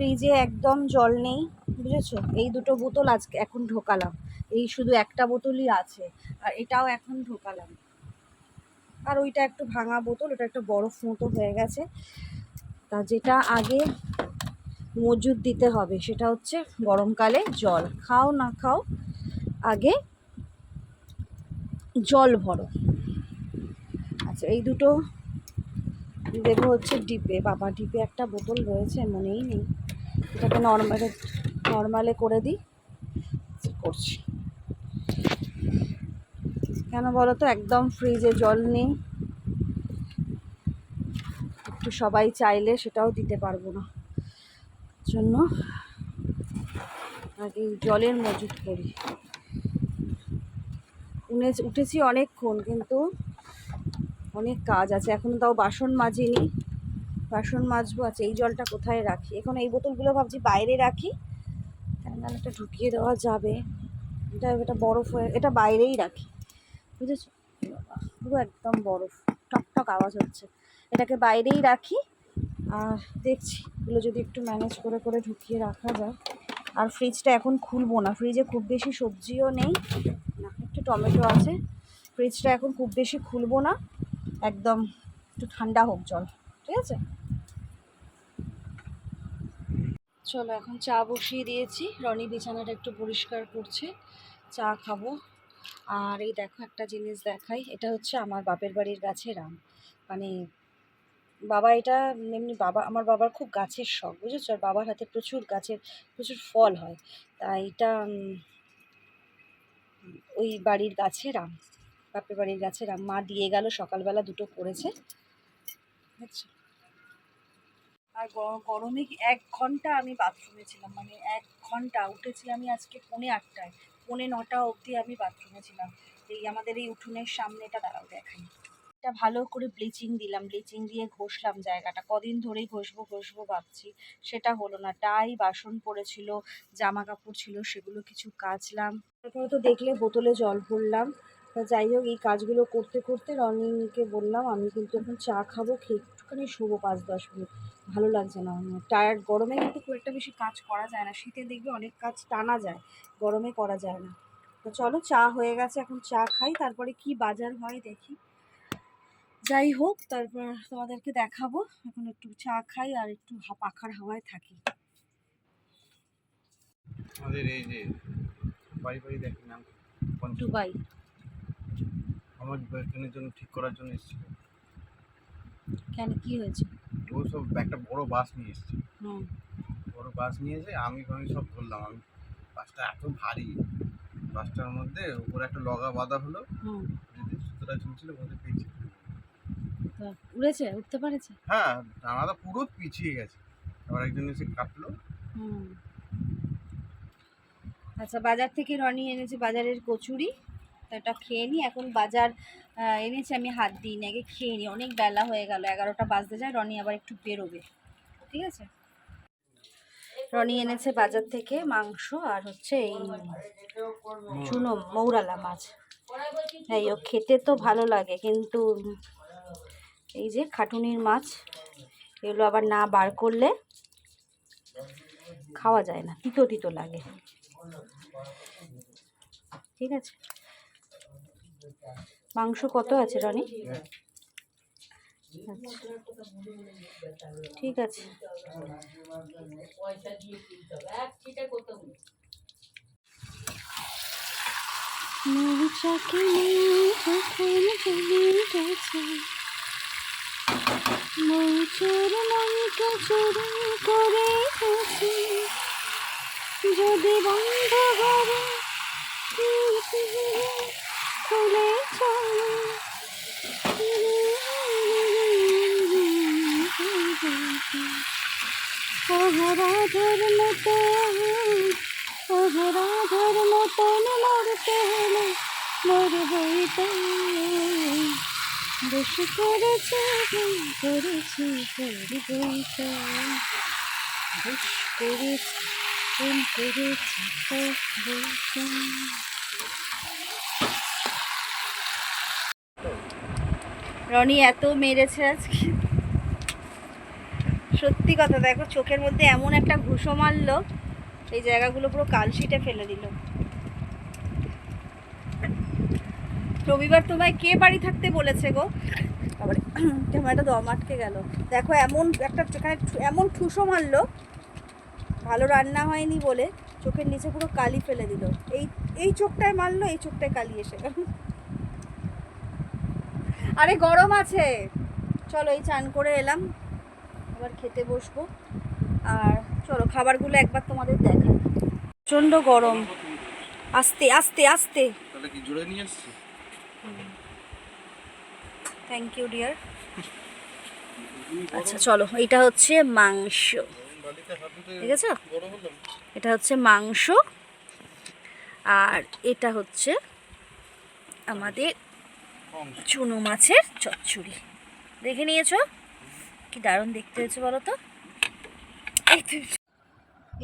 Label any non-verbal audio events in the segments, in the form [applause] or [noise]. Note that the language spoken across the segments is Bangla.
ফ্রিজে একদম জল নেই, বুঝেছ? এই দুটো বোতল আজকে এখন ঢোকালাম। এই শুধু একটা বোতলই আছে, আর এটাও এখন ঢোকালাম। আর ওইটা একটু ভাঙা বোতল, ওটা একটা বরফ মতো হয়ে গেছে। তা যেটা আগে মজুদ দিতে হবে, সেটা হচ্ছে গরমকালে জল। খাও না খাও, আগে জল ভরো। আচ্ছা এই দুটো দেবো হচ্ছে ডিপে। বাবা, ডিপে একটা বোতল রয়েছে, মনেই নেই। এটাকে নর্মালে নর্মালে করে দিই। করছি। কেন বলো তো একদম ফ্রিজে জল নেই। একটু সবাই চাইলে সেটাও দিতে পারব না। জন্য আগে জলের মজুদ করি। উনে, উঠেছি অনেকক্ষণ, কিন্তু অনেক কাজ আছে। এখন তাও বাসন মাজিনি। বাসন মাজবো আছে এই জলটা কোথায় রাখি? এখন এই বোতলগুলো ভাবছি বাইরে রাখি। কেন এটা ঢুকিয়ে দেওয়া যাবে। এটা এটা বরফ হয়ে, এটা বাইরেই রাখি। বুঝেছ? পুরো একদম বরফ। টক টক আওয়াজ হচ্ছে। এটাকে বাইরেই রাখি। আর দেখছি, এগুলো যদি একটু ম্যানেজ করে করে ঢুকিয়ে রাখা যায়। আর ফ্রিজটা এখন খুলবো না। ফ্রিজে খুব বেশি সবজিও নেই। না, একটু টমেটো আছে। ফ্রিজটা এখন খুব বেশি খুলবো না। একদম একটু ঠান্ডা হোক জল। ঠিক আছে? চলো এখন চা বসিয়ে দিয়েছি। রনি বিছানাটা একটু পরিষ্কার করছে। চা খাব। আর এই দেখো একটা জিনিস দেখাই। এটা হচ্ছে আমার বাপের বাড়ির গাছের আম। মানে বাবা এটা এমনি বাবা, আমার বাবার খুব গাছের শখ, বুঝেছ? আর বাবার হাতে প্রচুর গাছের, প্রচুর ফল হয়। তা এটা ওই বাড়ির গাছের আম, বাপের বাড়ির গাছের আম। মা দিয়ে গেল, সকালবেলা দুটো করেছে। বুঝছ? আর গরমে এক ঘণ্টা আমি বাথরুমে ছিলাম মানে এক ঘণ্টা উঠেছি আমি আজকে পৌনে আটটায়, পৌনে নটা অবধি আমি বাথরুমে ছিলাম। এই আমাদের এই উঠোনের সামনেটা দাঁড়াও দেখাই। এটা ভালো করে ব্লিচিং দিলাম ব্লিচিং দিয়ে ঘষলাম জায়গাটা। কদিন ধরেই ঘষবো ঘষবো ভাবছি, সেটা হলো না। টাই বাসন পড়েছিল জামা কাপড় ছিল, সেগুলো কিছু কাচলাম। তারপরে তো দেখলে বোতলে জল ভরলাম তা যাই হোক এই কাজগুলো করতে করতে রনিকে বললাম আমি কিন্তু এখন চা খাব খেয়ে একটুখানি শুবো পাঁচ দশ মিনিট। ভালো লাগছে না টায়ার্ড গরমে কিন্তু খুব একটা বেশি কাজ করা যায় না। শীতে দেখবে অনেক কাজ টানা যায় গরমে করা যায় না। তো চলো চা হয়ে গেছে এখন চা খাই তারপরে কি বাজার হয় দেখি। যাই হোক তারপর তোমাদেরকে দেখাবো এখন একটু চা খাই আর একটু হা- পাখার হাওয়ায় থাকি। আমাদের এই যে বাড়ি বাড়ি পঞ্চ দুবাই। আমার বয়ফ্রেন্ডের জন্য ঠিক করার জন্য এসেছিল। কেন? কি হয়েছে? ও সব একটা বড় বাস নিয়ে এসেছে। হুম। বড় বাস নিয়ে এসে আমি আমি সব ধরলাম। আমি বাসটা এত ভারী। বাসটার মধ্যে উপরে একটা লগা বাঁধা হলো। হুম। যদি সুতোটা ঝুলছিল ওদের পিছিয়ে তো উড়েছে? উঠতে পারেছে? হ্যাঁ জানালা পুরো পিছিয়ে গেছে। আবার একজন এসে কাটলো। হুম। আচ্ছা বাজার থেকে রনি এনেছে বাজারের কচুরি। তো এটা খেয়ে নিই। এখন বাজার এনেছি আমি হাত দিইনি আগে খেয়ে নিই। অনেক বেলা হয়ে গেল, এগারোটা বাজতে যায়, রনি আবার একটু বেরোবে। ঠিক আছে? রনি এনেছে বাজার থেকে মাংস আর হচ্ছে এই চুনো, মৌরালা মাছ। এই ও খেতে তো ভালো লাগে, কিন্তু এই যে খাটুনির মাছ, এগুলো আবার না বার করলে খাওয়া যায় না, তিতো তিতো লাগে। ঠিক আছে? মাংস কত আছে রনি? আচ্ছা। ঠিক আছে। মৌচুর করে যদি বন্ধ ঘরে খুলে অঘরাধর মতো অঘরাধর মতন মরতে হলে মরবই তো দোষ করেছে করেছি করবই তো দোষ করেছি করেছি করবই তো রনি এত মেরেছে আজকে। সত্যি কথা দেখো চোখের মধ্যে এমন একটা ঘুষো মারলো এই জায়গাগুলো পুরো কালশিটে ফেলে দিল। রবিবার তোমায় কে বাড়ি থাকতে বলেছে গো? আবার একটা দম আটকে গেল। দেখো এমন একটা এখানে এমন ঠুসো মারলো ভালো রান্না হয়নি বলে চোখের নিচে পুরো কালি ফেলে দিল। এই এই চোখটায় মারলো এই চোখটায় কালি এসে গেল। আরে গরম আছে। চলো এই চান করে এলাম। আবার খেতে বসবো। আর চলো খাবারগুলো একবার তোমাদের দেখাই। প্রচণ্ড গরম। আস্তে আস্তে আস্তে। থ্যাংক ইউ ডিয়ার আচ্ছা চলো এটা হচ্ছে মাংস। ঠিক আছে এটা হচ্ছে মাংস। আর এটা হচ্ছে আমাদের। চুনো মাছের চচ্চড়ি। দেখে নিয়েছো? কি দারুণ দেখতে হয়েছে বলো তো।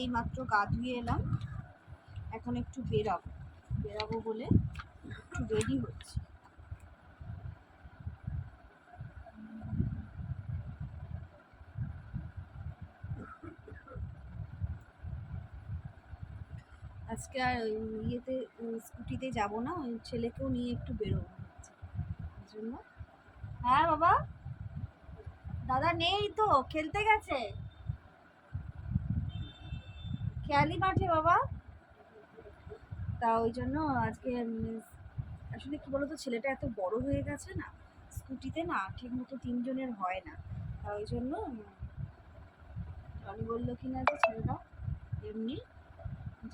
এই মাত্র গা ধুয়ে এলাম। এখন একটু বেরাবো। বেরাবো বলে একটু রেডি হচ্ছে। আজকে আর ইয়েতে, স্কুটিতে যাব না, ওই ছেলেকেও নিয়ে একটু বেরোবো। জন্য। হ্যাঁ বাবা। দাদা নেই তো, খেলতে গেছে। খেয়ালি মাঠে, বাবা। তা ওই জন্য আজকে আসলে কি বলতো, ছেলেটা এত বড় হয়ে গেছে না, স্কুটিতে না ঠিক মতো তিনজনের হয় না। তা ওই জন্য আমি বলল কি না যে দাও এমনি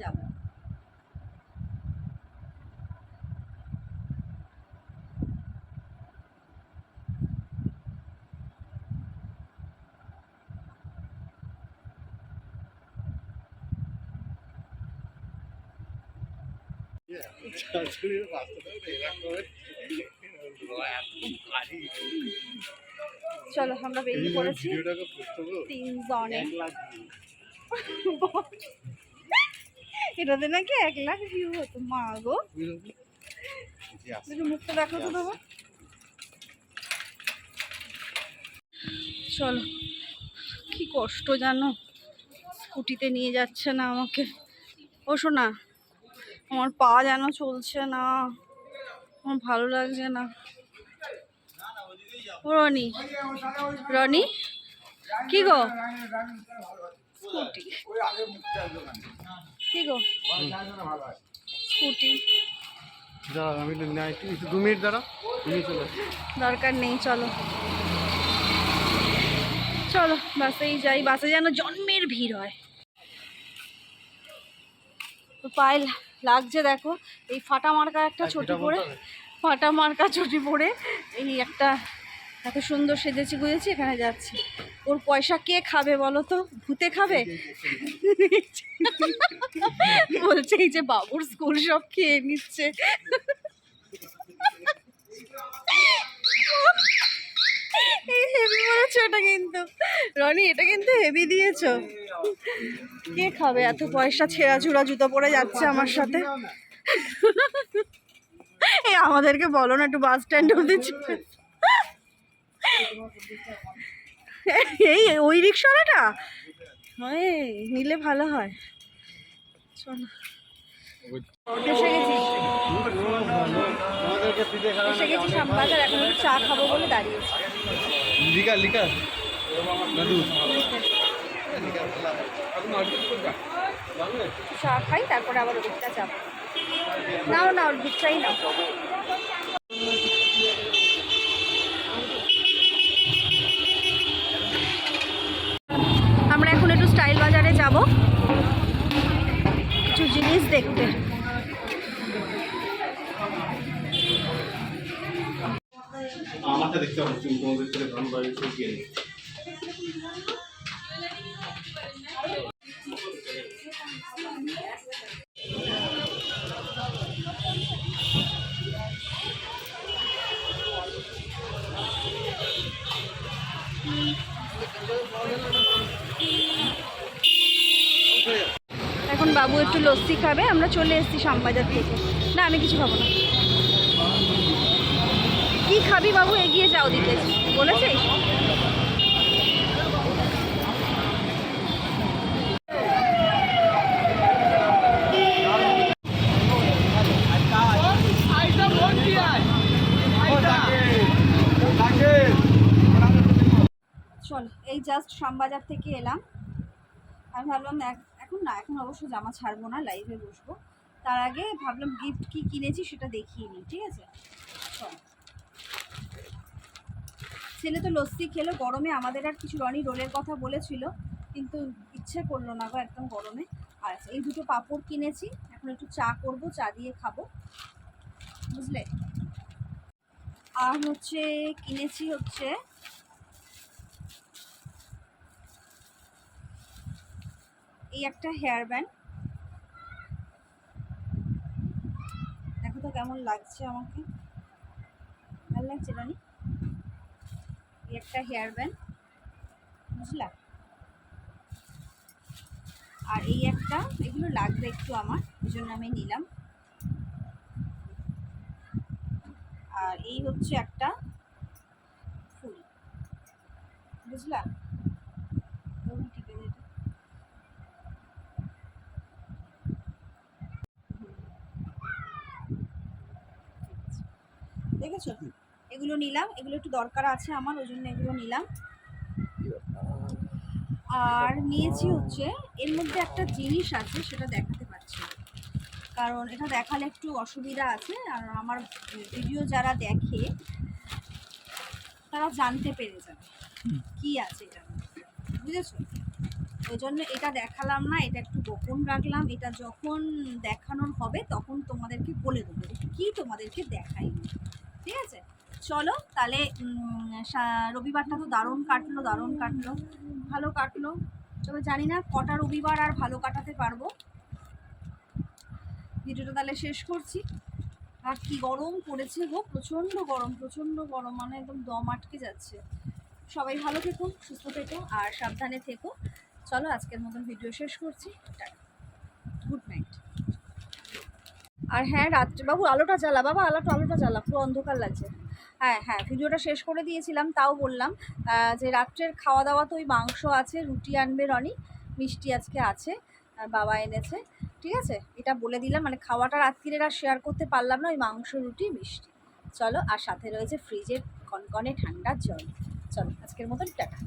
যাব। [laughs] চলো আমরা বেরিয়ে পড়েছি। তিনজনে। লাখ [laughs] এটাতে নাকি এক লাখ ভিউ হতো। মা গো। মুখটা দেখো তো বাবা। চলো কি কষ্ট জানো? স্কুটিতে নিয়ে যাচ্ছে না আমাকে। ও শোনা আমার পা যেন চলছে না। আমার ভালো লাগছে না। রনি রনি কি গো? স্কুটি। কি গো? স্কুটি। দু মিনিট দাঁড়া। দরকার নেই চলো। চলো বাসেই যাই। বাসে যেন জন্মের ভিড় হয়। তো লাগছে দেখো এই ফাটা মার্কা একটা ছুটি পরে ফাটা মার্কা ছুটি পরে এই একটা এত সুন্দর সেজেছি গুজেছি এখানে যাচ্ছি। ওর পয়সা কে খাবে বলো তো? ভূতে খাবে? [laughs] বলছে এই যে বাবুর স্কুল সব খেয়ে নিচ্ছে। এই হেভি বলেছ এটা কিন্তু। রনি এটা কিন্তু হেভি দিয়েছ। কে খাবে? এত পয়সা ছেঁড়া ঝুড়া জুতো পরে যাচ্ছে আমার সাথে। এই আমাদেরকে বলো না একটু বাস স্ট্যান্ড অব্দি এই, ওই রিক্সাওয়ালাটা এই নিলে ভালো হয়। চলো। এসে গেছি। এখন চা খাব বলে দাঁড়িয়েছি। লিকা লিকা চা খাই, তারপরে আবার ওদিকটা যাব নাও না দিকটাই নাও। আমরা এখন একটু স্টাইল বাজারে যাব। কিছু জিনিস দেখতে। একটু লস্যি খাবে, আমরা চলে এসেছি শ্যামবাজার থেকে। না, আমি কিছু খাব না। কি খাবি বাবু? এগিয়ে যাও দিতে বলেছে? চল, এই জাস্ট শ্যামবাজার থেকে এলাম। আমি ভাবলাম এক এখন না, এখন অবশ্য জামা ছাড়বো না লাইভে বসবো। তার আগে ভাবলাম গিফট কি কিনেছি সেটা দেখিয়ে নিই, ঠিক আছে। ছেলে তো লস্যি খেলো, গরমে আমাদের আর কিছু রনি রোলের কথা বলেছিল, কিন্তু ইচ্ছে করল না গো একদম গরমে। আর এই দুটো পাপড় কিনেছি, এখন একটু চা করব, চা দিয়ে খাব। বুঝলে? আর হচ্ছে, কিনেছি হচ্ছে এই একটা হেয়ার ব্যান্ড দেখো তো কেমন লাগছে আমাকে। ভালো লাগছে, রানি? এই একটা হেয়ার ব্যান্ড বুঝলা? আর এই একটা, এগুলো লাগবে একটু আমার ওই জন্য আমি নিলাম। আর এই হচ্ছে একটা ফুল, বুঝলা ওই টিপে দে এটা। দেখেছ এগুলো নিলাম এগুলো একটু দরকার আছে আমার ওই জন্য এগুলো নিলাম। আর নিয়েছি হচ্ছে এর মধ্যে একটা জিনিস আছে সেটা দেখাতে পারছি কারণ এটা দেখালে একটু অসুবিধা আছে আর আমার ভিডিও যারা দেখে তারা জানতে পেরে যাবে কি আছে এটা বুঝেছ? ওই জন্য এটা দেখালাম না এটা একটু গোপন রাখলাম এটা যখন দেখানোর হবে তখন তোমাদেরকে বলে দেবো কি তোমাদেরকে দেখাইনি। ঠিক আছে? চলো, তাহলে রবিবারটা তো দারুণ কাটলো দারুণ কাটলো। ভালো কাটলো। তবে জানি না কটা রবিবার আর ভালো কাটাতে পারব। ভিডিওটা তাহলে শেষ করছি। আর কি গরম পড়েছে গো, প্রচণ্ড গরম প্রচণ্ড গরম মানে একদম দম আটকে যাচ্ছে। সবাই ভালো থেকো, সুস্থ থেকো, আর সাবধানে থেকো। চলো, আজকের মতন ভিডিও শেষ করছি। Good night. আর হ্যাঁ রাত্রে বাবু আলোটা জ্বালা, বাবা, আলোটা আলোটা জ্বালা, পুরো অন্ধকার লাগছে। হ্যাঁ হ্যাঁ ভিডিওটা শেষ করে দিয়েছিলাম, তাও বললাম যে রাত্রের খাওয়া দাওয়া তো ওই মাংস আছে, রুটি আনবে রনি, মিষ্টি আজকে আছে বাবা এনেছে, ঠিক আছে? এটা বলে দিলাম মানে খাওয়াটা রাত্রিরের আর শেয়ার করতে পারলাম না, ওই মাংস, রুটি, মিষ্টি। চলো, আর সাথে রয়েছে ফ্রিজের কনকনে ঠান্ডা জল। চলো, আজকের মতন টাটা।